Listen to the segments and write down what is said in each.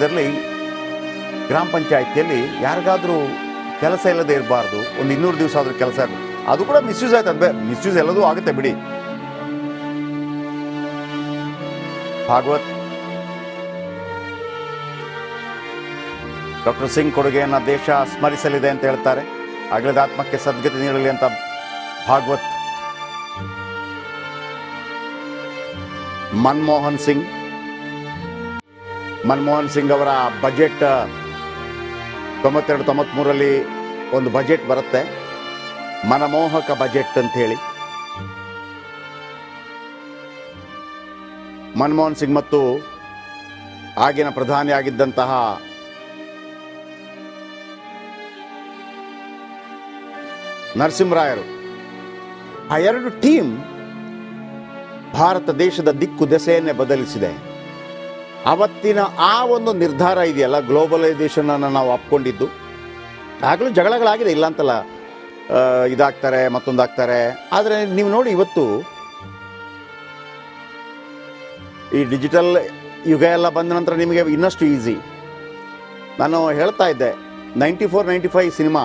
ಇದರಲ್ಲಿ ಗ್ರಾಮ ಪಂಚಾಯತಿಯಲ್ಲಿ ಯಾರಿಗಾದರೂ ಕೆಲಸ ಇಲ್ಲದೆ ಇರಬಾರ್ದು, ಒಂದು ಇನ್ನೂರು ದಿವಸ ಆದರೂ ಕೆಲಸ. ಅದು ಕೂಡ ಮಿಸ್ಯೂಸ್ ಆಯ್ತು ಅದು ಮಿಸ್ಯೂಸ್ ಎಲ್ಲದೂ ಆಗುತ್ತೆ ಬಿಡಿ. ಭಾಗವತ್. ಡಾಕ್ಟರ್ ಸಿಂಗ್ ಕೊಡುಗೆಯನ್ನು ದೇಶ ಸ್ಮರಿಸಲಿದೆ ಅಂತ ಹೇಳ್ತಾರೆ. ಅಗಲದ ಆತ್ಮಕ್ಕೆ ಸದ್ಗತಿ ನೀಡಲಿ ಅಂತ ಭಾಗವತ್. ಮನಮೋಹನ್ ಸಿಂಗ್. ಮನಮೋಹನ್ ಸಿಂಗ್ ಅವರ ಬಜೆಟ್, ತೊಂಬತ್ತೆರಡು ತೊಂಬತ್ಮೂರಲ್ಲಿ ಒಂದು ಬಜೆಟ್ ಬರುತ್ತೆ. ಮನಮೋಹಕ ಬಜೆಟ್ ಅಂತ ಹೇಳಿ. ಮನಮೋಹನ್ ಸಿಂಗ್ ಮತ್ತು ಆಗಿನ ಪ್ರಧಾನಿಯಾಗಿದ್ದಂತಹ ನರಸಿಂಹರಾಯರು, ಆ ಎರಡು ಟೀಮ್ ಭಾರತ ದೇಶದ ದಿಕ್ಕು ದೆಸೆಯನ್ನೇ ಬದಲಿಸಿದೆ. ಅವತ್ತಿನ ಆ ಒಂದು ನಿರ್ಧಾರ ಇದೆಯಲ್ಲ? ಗ್ಲೋಬಲೈಸೇಷನ್ ಅನ್ನು ನಾವು ಅಪ್ಕೊಂಡಿದ್ದು ಆಗಲೂ ಜಗಳಗಳಾಗಿದೆ ಇಲ್ಲ ಅಂತಲ್ಲ ಇದಾಗ್ತಾರೆ ಇದಾಗ್ತಾರೆ ಮತ್ತೊಂದಾಗ್ತಾರೆ. ಆದರೆ ನೀವು ನೋಡಿ ಇವತ್ತು ಈ ಡಿಜಿಟಲ್ ಯುಗ ಎಲ್ಲ ಬಂದ ನಂತರ ನಿಮಗೆ ಇನ್ನಷ್ಟು ಈಸಿ ನಾನು ಹೇಳ್ತಾ ಇದ್ದೆ ninety four ninety five cinema,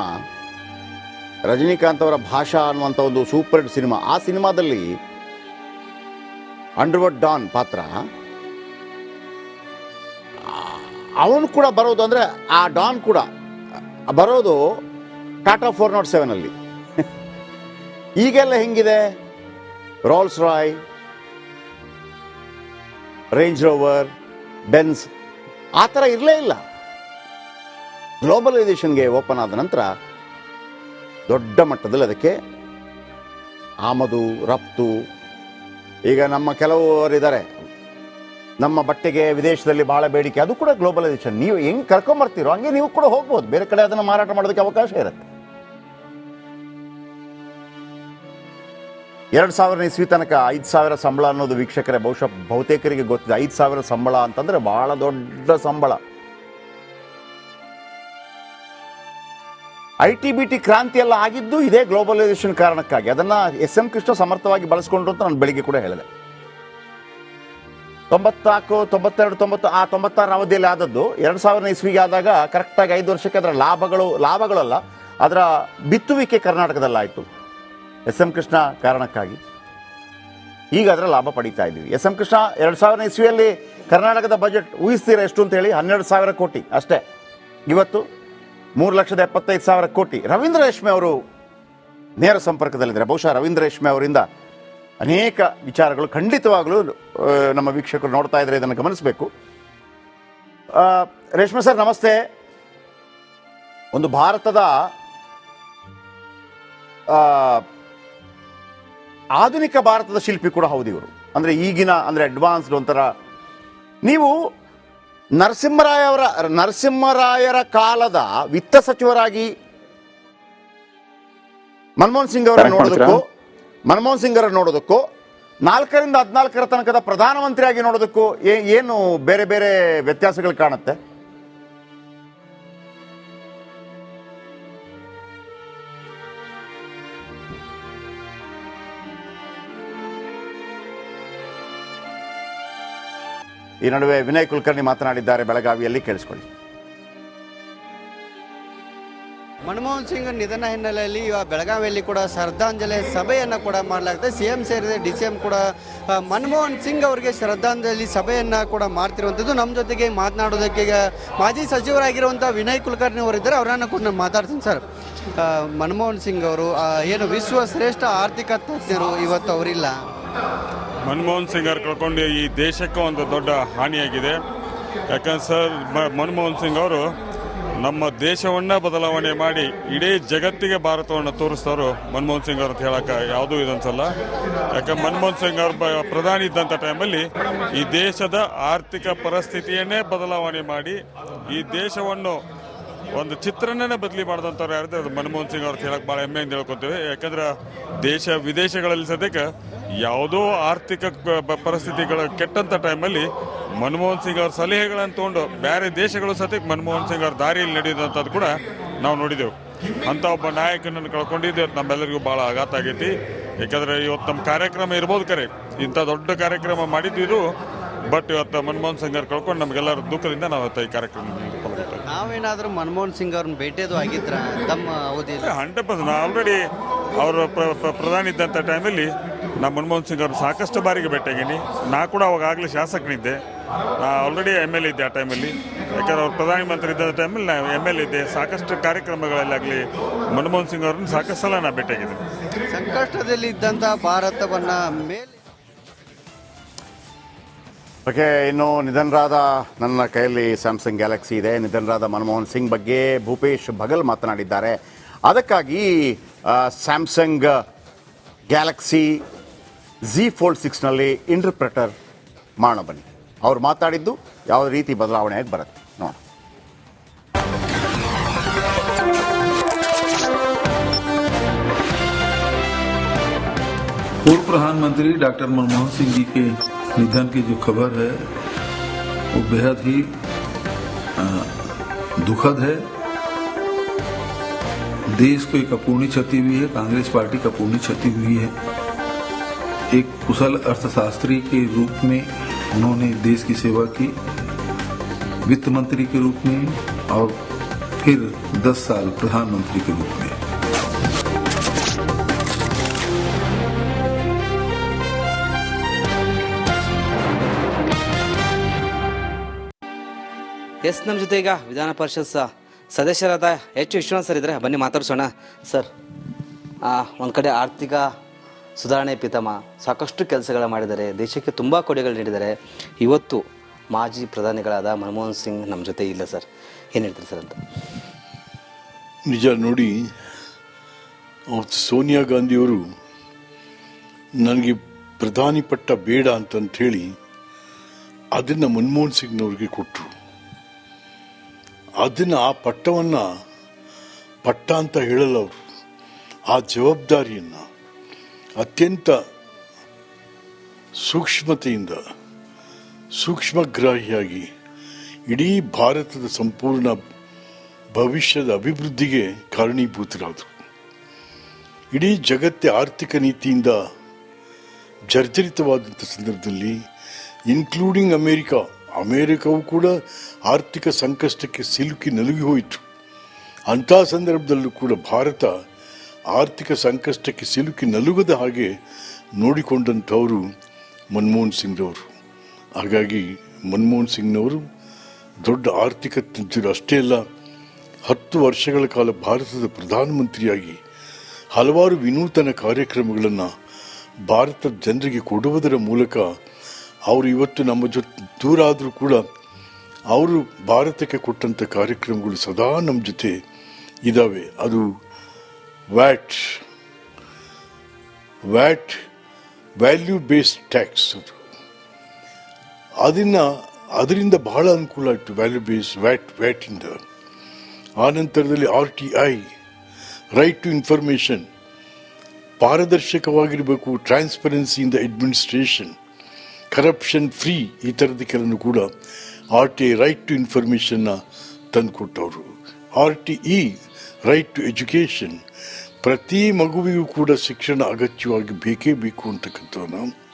Rajinikanth ಅವರ ಭಾಷಾ ಅನ್ನುವಂಥ ಒಂದು ಸೂಪರ್ ಸಿನಿಮಾ. ಆ ಸಿನಿಮಾದಲ್ಲಿ ಅಂಡರ್ವರ್ಡ್ ಡಾನ್ ಪಾತ್ರ ಅವನು ಕೂಡ ಬರೋದು ಅಂದರೆ ಆ ಡಾನ್ ಕೂಡ ಬರೋದು ಟಾಟಾ ಫೋರ್ ನಾಟ್ ಸೆವೆನಲ್ಲಿ ಈಗೆಲ್ಲ ಹೆಂಗಿದೆ? Rolls Royce Range Rover Benz ಆ ಥರ ಇರಲೇ ಇಲ್ಲ. ಗ್ಲೋಬಲೈಸೇಷನ್ಗೆ ಓಪನ್ ಆದ ನಂತರ ದೊಡ್ಡ ಮಟ್ಟದಲ್ಲಿ ಅದಕ್ಕೆ ಆಮದು, ರಫ್ತು, ಈಗ ನಮ್ಮ ಕೆಲವರಿದ್ದಾರೆ ನಮ್ಮ ಬಟ್ಟೆಗೆ ವಿದೇಶದಲ್ಲಿ ಬಹಳ ಬೇಡಿಕೆ, ಅದು ಕೂಡ ಗ್ಲೋಬಲೈಸೇಷನ್ ನೀವು ಹೆಂಗ್ ಕರ್ಕೊಂಬರ್ತೀರೋ, ಹಂಗೆ ನೀವು ಕೂಡ ಹೋಗ್ಬೋದು. ಬೇರೆ ಕಡೆ ಅದನ್ನ ಮಾರಾಟ ಮಾಡೋದಕ್ಕೆ ಅವಕಾಶ ಇರುತ್ತೆ. ಎರಡು ಸಾವಿರ ಇಸ್ವಿ ತನಕ ಐದು ಸಾವಿರ ಸಂಬಳ ಅನ್ನೋದು ವೀಕ್ಷಕರೇ, ಬಹುಶಃ ಬಹುತೇಕರಿಗೆ ಗೊತ್ತಿದೆ. ಐದು ಸಾವಿರ ಸಂಬಳ ಅಂತಂದ್ರೆ ಬಹಳ ದೊಡ್ಡ ಸಂಬಳ. ಐ ಟಿ ಬಿ ಟಿ ಕ್ರಾಂತಿ ಎಲ್ಲ ಆಗಿದ್ದು ಇದೇ ಗ್ಲೋಬಲೈಸೇಷನ್ ಕಾರಣಕ್ಕಾಗಿ. ಅದನ್ನ ಎಸ್ ಎಂ ಕೃಷ್ಣ ಸಮರ್ಥವಾಗಿ ಬಳಸ್ಕೊಂಡ್ರು ಅಂತ ನಾನು ಬೆಳಿಗ್ಗೆ ಕೂಡ ಹೇಳಿದೆ. ತೊಂಬತ್ನಾಲ್ಕು, ತೊಂಬತ್ತೆರಡು, ತೊಂಬತ್ತು, ಆ ತೊಂಬತ್ತಾರು ಅವಧಿಯಲ್ಲಿ ಆದದ್ದು ಎರಡು ಸಾವಿರ ಇಸ್ವಿಗೆ ಆದಾಗ ಕರೆಕ್ಟಾಗಿ ಐದು ವರ್ಷಕ್ಕೆ ಅದರ ಲಾಭಗಳು, ಲಾಭಗಳಲ್ಲ, ಅದರ ಬಿತ್ತುವಿಕೆ ಕರ್ನಾಟಕದಲ್ಲಾಯಿತು. ಎಸ್ ಎಂ ಕೃಷ್ಣ ಕಾರಣಕ್ಕಾಗಿ. ಈಗ ಅದರ ಲಾಭ ಪಡೀತಾ ಇದ್ದೀವಿ. ಎಸ್ ಎಂ ಕೃಷ್ಣ, ಎರಡು ಸಾವಿರ ಇಸ್ವಿಯಲ್ಲಿ ಕರ್ನಾಟಕದ ಬಜೆಟ್ ಊಹಿಸ್ತೀರ ಎಷ್ಟು ಅಂತ ಹೇಳಿ ಹನ್ನೆರಡು ಸಾವಿರ ಕೋಟಿ ಅಷ್ಟೇ. ಇವತ್ತು ಮೂರು ಲಕ್ಷದ ಎಪ್ಪತ್ತೈದು ಸಾವಿರ ಕೋಟಿ. ರವೀಂದ್ರ ರೇಷ್ಮೆ ಅವರು ನೇರ ಸಂಪರ್ಕದಲ್ಲಿದ್ದಾರೆ. ಬಹುಶಃ ರವೀಂದ್ರ ರೇಷ್ಮೆ ಅವರಿಂದ ಅನೇಕ ವಿಚಾರಗಳು ಖಂಡಿತವಾಗಲೂ ನಮ್ಮ ವೀಕ್ಷಕರು ನೋಡ್ತಾ ಇದ್ರೆ ಇದನ್ನು ಗಮನಿಸಬೇಕು. ರೇಷ್ಮೆ ಸರ್ ನಮಸ್ತೆ. ಒಂದು ಭಾರತದ ಆಧುನಿಕ ಭಾರತದ ಶಿಲ್ಪಿ ಕೂಡ ಹೌದು ಇವರು. ಅಂದ್ರೆ ಈಗಿನ ಅಂದ್ರೆ ಅಡ್ವಾನ್ಸ್ಡ್ ಒಂಥರ. ನೀವು ನರಸಿಂಹರಾಯ ಅವರ ನರಸಿಂಹರಾಯರ ಕಾಲದ ವಿತ್ತ ಸಚಿವರಾಗಿ ಮನಮೋಹನ್ ಸಿಂಗ್ ಅವರ ನೋಡಿದ್ರು ನೋಡೋದಕ್ಕೂ? ಮನಮೋಹನ್ ಸಿಂಗ್ ಅವರ ನೋಡೋದಕ್ಕೂ, ನಾಲ್ಕರಿಂದ ಹದಿನಾಲ್ಕರ ತನಕದ ಪ್ರಧಾನಮಂತ್ರಿಯಾಗಿ ನೋಡೋದಕ್ಕೂ ಏನು ಬೇರೆ ಬೇರೆ ವ್ಯತ್ಯಾಸಗಳು ಕಾಣುತ್ತೆ? ಈ ನಡುವೆ ವಿನಯ್ ಕುಲಕರ್ಣಿ ಮಾತನಾಡಿದ್ದಾರೆ, ಬೆಳಗಾವಿಯಲ್ಲಿ ಕೇಳಿಸ್ಕೊಳ್ಳಿ. ಮನಮೋಹನ್ ಸಿಂಗ್ ನಿಧನ ಹಿನ್ನೆಲೆಯಲ್ಲಿ ಬೆಳಗಾವಿಯಲ್ಲಿ ಕೂಡ ಶ್ರದ್ಧಾಂಜಲಿ ಸಭೆಯನ್ನು ಕೂಡ ಮಾಡಲಾಗುತ್ತೆ ಸಿ ಎಂ ಸೇರಿದೆ ಡಿ ಸಿ ಎಂ ಕೂಡ ಮನಮೋಹನ್ ಸಿಂಗ್ ಅವರಿಗೆ ಶ್ರದ್ಧಾಂಜಲಿ ಸಭೆಯನ್ನು ಕೂಡ ಮಾಡ್ತಿರುವಂಥದ್ದು. ನಮ್ಮ ಜೊತೆಗೆ ಮಾತನಾಡೋದಕ್ಕೆ ಈಗ ಮಾಜಿ ಸಚಿವರಾಗಿರುವಂಥ ವಿನಯ್ ಕುಲಕರ್ಣಿ ಅವರಿದ್ದಾರೆ. ಅವರನ್ನು ಕೂಡ ನಾನು ಮಾತಾಡ್ತೀನಿ ಸರ್. ಮನಮೋಹನ್ ಸಿಂಗ್ ಅವರು ಏನು ವಿಶ್ವ ಶ್ರೇಷ್ಠ ಆರ್ಥಿಕ ತಜ್ಞರು ಇವತ್ತು ಅವರಿಲ್ಲ? ಮನಮೋಹನ್ ಸಿಂಗ್ ಅವ್ರು ಕಳ್ಕೊಂಡು ಈ ದೇಶಕ್ಕೆ ಒಂದು ದೊಡ್ಡ ಹಾನಿಯಾಗಿದೆ. ಯಾಕಂದ್ರೆ ಸರ್ ಮನಮೋಹನ್ ಸಿಂಗ್ ಅವರು ನಮ್ಮ ದೇಶವನ್ನ ಬದಲಾವಣೆ ಮಾಡಿ ಇಡೀ ಜಗತ್ತಿಗೆ ಭಾರತವನ್ನು ತೋರಿಸ್ತಾರೋ ಮನಮೋಹನ್ ಸಿಂಗ್ ಅವ್ರು ಅಂತ ಹೇಳಕ್ಕೆ ಯಾವುದೂ ಇದನ್ಸಲ್ಲ. ಯಾಕಂದ್ರೆ ಮನಮೋಹನ್ ಸಿಂಗ್ ಅವರು ಪ್ರಧಾನಿ ಇದ್ದಂಥ ಟೈಮಲ್ಲಿ ಈ ದೇಶದ ಆರ್ಥಿಕ ಪರಿಸ್ಥಿತಿಯನ್ನೇ ಬದಲಾವಣೆ ಮಾಡಿ ಈ ದೇಶವನ್ನು ಒಂದು ಚಿತ್ರಣನೇ ಬದಲಿ ಮಾಡಿದಂಥವ್ರು ಯಾರಿದ್ರೆ ಅದು ಮನಮೋಹನ್ ಸಿಂಗ್ ಅವ್ರು ಹೇಳಕ್ಕೆ ಭಾಳ ಹೆಮ್ಮೆಯಿಂದ ಹೇಳ್ಕೊತೀವಿ. ಯಾಕಂದ್ರೆ ದೇಶ ವಿದೇಶಗಳಲ್ಲಿ ಸದ್ಯಕ್ಕೆ ಯಾವುದೋ ಆರ್ಥಿಕ ಪರಿಸ್ಥಿತಿಗಳ ಕೆಟ್ಟಂಥ ಟೈಮಲ್ಲಿ ಮನಮೋಹನ್ ಸಿಂಗ್ ಅವ್ರ ಸಲಹೆಗಳನ್ನು ತೊಗೊಂಡು ಬೇರೆ ದೇಶಗಳು ಸದ್ಯಕ್ಕೆ ಮನಮೋಹನ್ ಸಿಂಗ್ ಅವ್ರ ದಾರಿಯಲ್ಲಿ ನಡೆಯುವಂಥದ್ದು ಕೂಡ ನಾವು ನೋಡಿದೆವು. ಅಂತ ಒಬ್ಬ ನಾಯಕನನ್ನು ಕಳ್ಕೊಂಡಿದ್ದು ನಮ್ಮೆಲ್ಲರಿಗೂ ಭಾಳ ಆಘಾತ ಆಗೈತಿ. ಯಾಕಂದ್ರೆ ಇವತ್ತು ನಮ್ಮ ಕಾರ್ಯಕ್ರಮ ಇರ್ಬೋದು ಕರೆ. ಇಂಥ ದೊಡ್ಡ ಕಾರ್ಯಕ್ರಮ ಮಾಡಿದ್ದು ಬಟ್ ಇವತ್ತು ಮನಮೋಹನ್ ಸಿಂಗ್ ಅವ್ರು ಕಳ್ಕೊಂಡು ನಮಗೆಲ್ಲರ ದುಃಖದಿಂದ ನಾವು ಈ ಕಾರ್ಯಕ್ರಮ ನಾವೇನಾದ್ರೂ ಮನಮೋಹನ್ ಸಿಂಗ್ ಅವ್ರನ್ನ ಭೇಟಿಯದು ಆಗಿದ್ರ? ತಮ್ಮ ಅವಧಿಯಲ್ಲಿ? ಹಂಡ್ರೆಡ್ ಪರ್ಸೆಂಟ್ ಆಲ್ರೆಡಿ ಅವರು ಪ್ರ- ಪ್ರ- ಪ್ರಧಾನಿ ಇದ್ದಂಥ ಟೈಮಲ್ಲಿ ನಾ ಮನಮೋಹನ್ ಸಿಂಗ್ ಅವ್ರನ್ನ ಸಾಕಷ್ಟು ಬಾರಿಗೆ ಭೇಟಿಯಾಗೀನಿ ನಾ ಕೂಡ ಅವಾಗ ಆಗಲೇ ಶಾಸಕನಿದ್ದೆ. ನಾ ಆಲ್ರೆಡಿ ಎಂ ಎಲ್ ಇದ್ದೆ ಆ ಟೈಮಲ್ಲಿ ಯಾಕಂದ್ರೆ ಅವ್ರು ಪ್ರಧಾನಿ ಮಂತ್ರಿ ಇದ್ದ ಟೈಮಲ್ಲಿ ನಾ ಎಂ ಎಲ್ ಇದ್ದೆ. ಸಾಕಷ್ಟು ಕಾರ್ಯಕ್ರಮಗಳಲ್ಲಾಗಲಿ ಮನಮೋಹನ್ ಸಿಂಗ್ ಅವ್ರನ್ನ ಸಾಕಷ್ಟು ಸಲ ನಾ ಭೇಟಿಯಾಗಿದ್ದೆ ಸಂಕಷ್ಟದಲ್ಲಿ ಇದ್ದಂಥ ಭಾರತವನ್ನು ಮೇಲೆ ಓಕೆ ಇನ್ನು ನಿಧನರಾದ ನನ್ನ ಕೈಯಲ್ಲಿ ಸ್ಯಾಮ್ಸಂಗ್ ಗ್ಯಾಲಕ್ಸಿ ಇದೆ ನಿಧನರಾದ ಮನಮೋಹನ್ ಸಿಂಗ್ ಬಗ್ಗೆ ಭೂಪೇಶ್ ಬಗಲ್ ಮಾತನಾಡಿದ್ದಾರೆ ಅದಕ್ಕಾಗಿ ಆ, ಸ್ಯಾಮ್ಸಂಗ್ ಗ್ಯಾಲಕ್ಸಿ ಝಿ ಫೋಲ್ಡ್ ಸಿಕ್ಸ್ನಲ್ಲಿ ಇಂಟರ್ಪ್ರೆಟರ್ ಮಾಡೋಣ ಬನ್ನಿ ಅವ್ರು ಮಾತಾಡಿದ್ದು ಯಾವ ರೀತಿ ಬದಲಾವಣೆ ಆಗಿ ಬರುತ್ತೆ ನೋಡೋಣ पूर्व प्रधानमंत्री डॉक्टर मनमोहन सिंह जी के निधन की जो खबर है, वो बेहद ही दुखद है। देश को एक अपूर्णी क्षति हुई है, कांग्रेस पार्टी का अपूर्णी क्षति हुई है। एक कुशल अर्थशास्त्री के रूप में उन्होंने देश की सेवा की, वित्त मंत्री के रूप में और फिर 10 साल प्रधानमंत्री के रूप में। ಎಸ್ ನಮ್ಮ ಜೊತೆ ಈಗ ವಿಧಾನ ಪರಿಷತ್ ಸದಸ್ಯರಾದ ಎಚ್ ವಿಶ್ವನಾಥ್ ಸರ್ ಇದ್ರೆ ಬನ್ನಿ ಮಾತಾಡ್ಸೋಣ. ಸರ್ ಒಂದು ಕಡೆ ಆರ್ಥಿಕ ಸುಧಾರಣೆ ಪಿತಾಮ ಸಾಕಷ್ಟು ಕೆಲಸಗಳ ಮಾಡಿದ್ದಾರೆ. ದೇಶಕ್ಕೆ ತುಂಬ ಕೊಡುಗೆಗಳು ನೀಡಿದ್ದಾರೆ. ಇವತ್ತು ಮಾಜಿ ಪ್ರಧಾನಿಗಳಾದ ಮನಮೋಹನ್ ಸಿಂಗ್ ನಮ್ಮ ಜೊತೆ ಇಲ್ಲ ಸರ್. ಏನು ಹೇಳ್ತೀರಿ ಸರ್ ಅಂತ? ನಿಜ ನೋಡಿ ಅವತ್ತು ಸೋನಿಯಾ ಗಾಂಧಿಯವರು ನನಗೆ ಪ್ರಧಾನಿ ಪಟ್ಟ ಬೇಡ ಅಂತಂತ ಹೇಳಿ ಅದನ್ನು ಮನಮೋಹನ್ ಸಿಂಗ್ನವ್ರಿಗೆ ಕೊಟ್ಟರು ಅದನ್ನು ಆ ಪಟ್ಟವನ್ನು ಪಟ್ಟ ಅಂತ ಹೇಳಲ್ಲ ಅವರು ಆ ಜವಾಬ್ದಾರಿಯನ್ನು ಅತ್ಯಂತ ಸೂಕ್ಷ್ಮತೆಯಿಂದ ಸೂಕ್ಷ್ಮಗ್ರಾಹಿಯಾಗಿ ಇಡೀ ಭಾರತದ ಸಂಪೂರ್ಣ ಭವಿಷ್ಯದ ಅಭಿವೃದ್ಧಿಗೆ ಕಾರಣೀಭೂತರಾದರು. ಇಡೀ ಜಗತ್ತೇ ಆರ್ಥಿಕ ನೀತಿಯಿಂದ ಜರ್ಜರಿತವಾದಂಥ ಸಂದರ್ಭದಲ್ಲಿ ಇನ್ಕ್ಲೂಡಿಂಗ್ ಅಮೇರಿಕ ಅಮೇರಿಕವು ಕೂಡ ಆರ್ಥಿಕ ಸಂಕಷ್ಟಕ್ಕೆ ಸಿಲುಕಿ ನಲುಗಿ ಹೋಯಿತು. ಅಂಥ ಸಂದರ್ಭದಲ್ಲೂ ಕೂಡ ಭಾರತ ಆರ್ಥಿಕ ಸಂಕಷ್ಟಕ್ಕೆ ಸಿಲುಕಿ ನಲುಗದ ಹಾಗೆ ನೋಡಿಕೊಂಡಂಥವರು ಮನಮೋಹನ್ ಸಿಂಗ್ರವರು. ಹಾಗಾಗಿ ಮನಮೋಹನ್ ಸಿಂಗ್ನವರು ದೊಡ್ಡ ಆರ್ಥಿಕ ತಜ್ಞರು ಅಷ್ಟೇ ಅಲ್ಲ, ಹತ್ತು ವರ್ಷಗಳ ಕಾಲ ಭಾರತದ ಪ್ರಧಾನಮಂತ್ರಿಯಾಗಿ ಹಲವಾರು ವಿನೂತನ ಕಾರ್ಯಕ್ರಮಗಳನ್ನು ಭಾರತದ ಜನರಿಗೆ ಕೊಡುವುದರ ಮೂಲಕ ಅವರು ಇವತ್ತು ನಮ್ಮ ಜೊತೆ ದೂರ ಆದರೂ ಕೂಡ ಅವರು ಭಾರತಕ್ಕೆ ಕೊಟ್ಟಂಥ ಕಾರ್ಯಕ್ರಮಗಳು ಸದಾ ನಮ್ಮ ಜೊತೆ ಇದ್ದಾವೆ ಅದು VAT VAT value based tax ಅದು. ಅದನ್ನು, ಅದರಿಂದ ಬಹಳ ಅನುಕೂಲ ಆಯಿತು ವ್ಯಾಲ್ಯೂ ಬೇಸ್, ವ್ಯಾಟ್, ವ್ಯಾಟಿಂದ. ಆ ನಂತರದಲ್ಲಿ R T I, right to information, ಪಾರದರ್ಶಕವಾಗಿರಬೇಕು transparency in the administration. Corruption free ಈ ಥರದಕ್ಕೆಲ್ಲೂ ಕೂಡ ಆರ್ ಟಿ ರೈಟ್ ಟು ಇನ್ಫಾರ್ಮೇಷನ್ನ ತಂದುಕೊಟ್ಟವರು. R T E right to education ಪ್ರತಿ ಮಗುವಿಗೂ ಕೂಡ ಶಿಕ್ಷಣ ಅಗತ್ಯವಾಗಿ ಬೇಕೇ ಬೇಕು ಅಂತಕ್ಕಂಥವನ್ನ